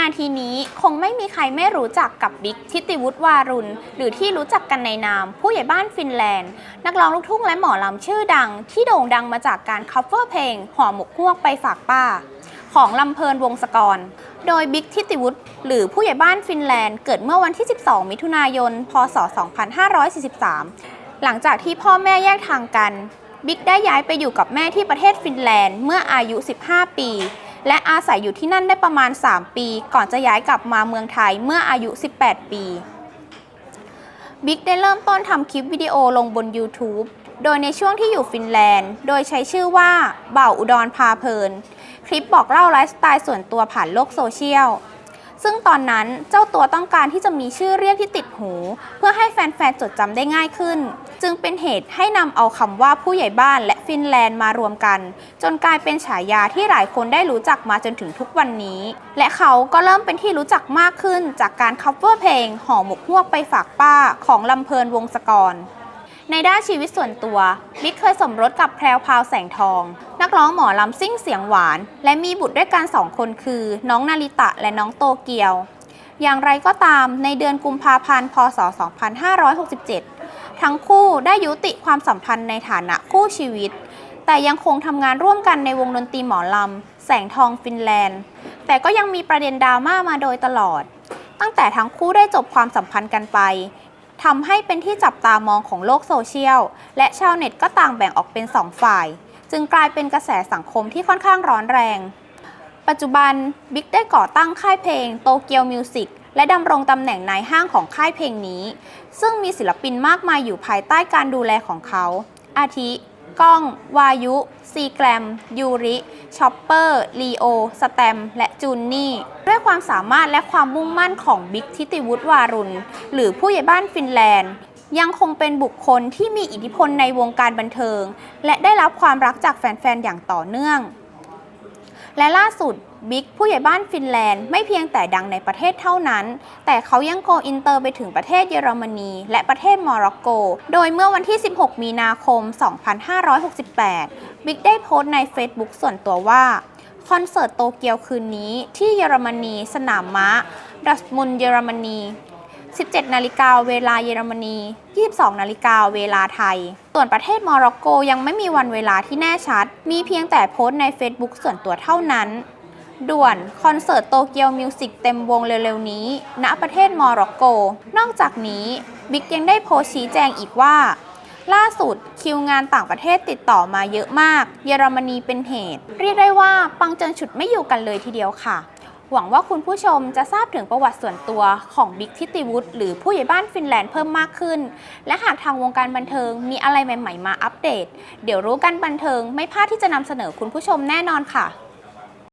นาทีนี้คงไม่มีใครไม่รู้จักกับบิ๊กทิติวุฒิวารุณ หรือที่รู้จักกันในนาม ผู้ใหญ่บ้านฟินแลนด์ นักร้องลูกทุ่งและหมอลำชื่อดัง ที่โด่งดังมาจากการ cover เพลงห่อหมกพวกไปฝากป้า ของลำเพลินวงศกร โดยบิ๊กทิติวุฒิหรือผู้ใหญ่บ้านฟินแลนด์ เกิดเมื่อวันที่ 12 มิถุนายน พศ 2543 หลังจากที่พ่อแม่แยกทางกัน บิ๊กได้ย้ายไปอยู่กับแม่ที่ประเทศฟินแลนด์เมื่ออายุ 15 ปี และอาศัยอยู่ที่นั่นได้ประมาณ 3 ปี ก่อนจะย้ายกลับมาเมืองไทยเมื่ออายุ 18 ปี บิ๊กได้เริ่มต้นทำคลิปวิดีโอลงบน YouTube โดยในช่วงที่อยู่ฟินแลนด์ โดยใช้ชื่อว่าเบ่าอุดรพาเพลิน คลิปบอกเล่าไลฟ์สไตล์ส่วนตัวผ่านโลกโซเชียล ซึ่งตอนนั้นเจ้าตัวต้องการที่จะมีชื่อเรียกที่ติดหู เพื่อให้แฟนๆจดจำได้ง่ายขึ้น จึงเป็นเหตุให้นำเอาคำว่าผู้ใหญ่บ้านและฟินแลนด์มารวมกัน จนกลายเป็นฉายาที่หลายคนได้รู้จักมาจนถึงทุกวันนี้ และเขาก็เริ่มเป็นที่รู้จักมากขึ้นจากการ cover เพลงห่อหมกฮวกไปฝากป้าของลำเพลินวงศกรในด้านชีวิตส่วนตัวบิ๊กเคยสมรสกับแพรวพาวแสงทอง นักร้องหมอลำซิ่งเสียงหวาน และมีบุตรด้วยกันสองคนคือ น้องนาริตะและน้องโตเกียว อย่างไรก็ตามในเดือนกุมภาพันธ์ พศ 2567 ทั้งคู่ได้ยุติความสัมพันธ์ในฐานะคู่ชีวิต แต่ยังคงทำงานร่วมกันในวงดนตรีหมอลำ แสงทองฟินแลนด์ แต่ก็ยังมีประเด็นดราม่ามาโดยตลอด ตั้งแต่ทั้งคู่ได้จบความสัมพันธ์กันไปทำให้เป็นที่จับตามองของโลกโซเชียล และชาวเน็ตก็ต่างแบ่งออกเป็นสองฝ่าย จึงกลายเป็นกระแสสังคมที่ค่อนข้างร้อนแรง ปัจจุบันบิ๊กได้ก่อตั้งค่ายเพลงโตเกียวมิวสิก และดำรงตำแหน่งนายห้างของค่ายเพลงนี้ ซึ่งมีศิลปินมากมายอยู่ภายใต้การดูแลของเขา อาทิ ก้อง วายุ ซีแกรม ยูริชอปเปอร์ ลีโอ สแตม และจูนนี่ ด้วยความสามารถและความมุ่งมั่นของบิ๊กทิติวุฒิวารุณ หรือผู้ใหญ่บ้านฟินแลนด์ ยังคงเป็นบุคคลที่มีอิทธิพลในวงการบันเทิง และได้รับความรักจากแฟนๆ อย่างต่อเนื่อง และล่าสุดบิ๊กผู้ใหญ่บ้านฟินแลนด์ไม่เพียงแต่ดังในประเทศเท่านั้น แต่เขายังโกอินเตอร์ไปถึงประเทศเยอรมนี และประเทศโมร็อกโก โดยเมื่อวันที่ 16 มีนาคม 2568 บิ๊กได้โพสต์ใน Facebook ส่วนตัวว่า คอนเสิร์ตโตเกียวคืนนี้ที่เยอรมนี สนามม้าดัสมุนเยอรมนี 17 นาฬิกาเวลาเยอรมนี 22 นาฬิกาเวลาไทย ส่วนประเทศโมร็อกโกยังไม่มีวันเวลาที่แน่ชัด มีเพียงแต่โพสต์ใน Facebook ส่วนตัวเท่านั้น ด่วนคอนเสิร์ตโตเกียวมิวสิกเต็มวงเร็วๆนี้ ณประเทศโมร็อกโก นอกจากนี้บิ๊กยังได้โพสต์ชี้แจงอีกว่า ล่าสุดคิวงานต่างประเทศติดต่อมาเยอะมาก เยอรมนีเป็นเหตุ เรียกได้ว่าปังจนฉุดไม่อยู่กันเลยทีเดียวค่ะ หวังว่าคุณผู้ชมจะทราบถึงประวัติส่วนตัวของบิ๊กทิติวุฒิหรือผู้ใหญ่บ้านฟินแลนด์เพิ่มมากขึ้น และหากทางวงการบันเทิงมีอะไรใหม่ ๆ มาอัปเดต เดี๋ยวรู้กันบันเทิงไม่พลาดที่จะนำเสนอคุณผู้ชมแน่นอนค่ะ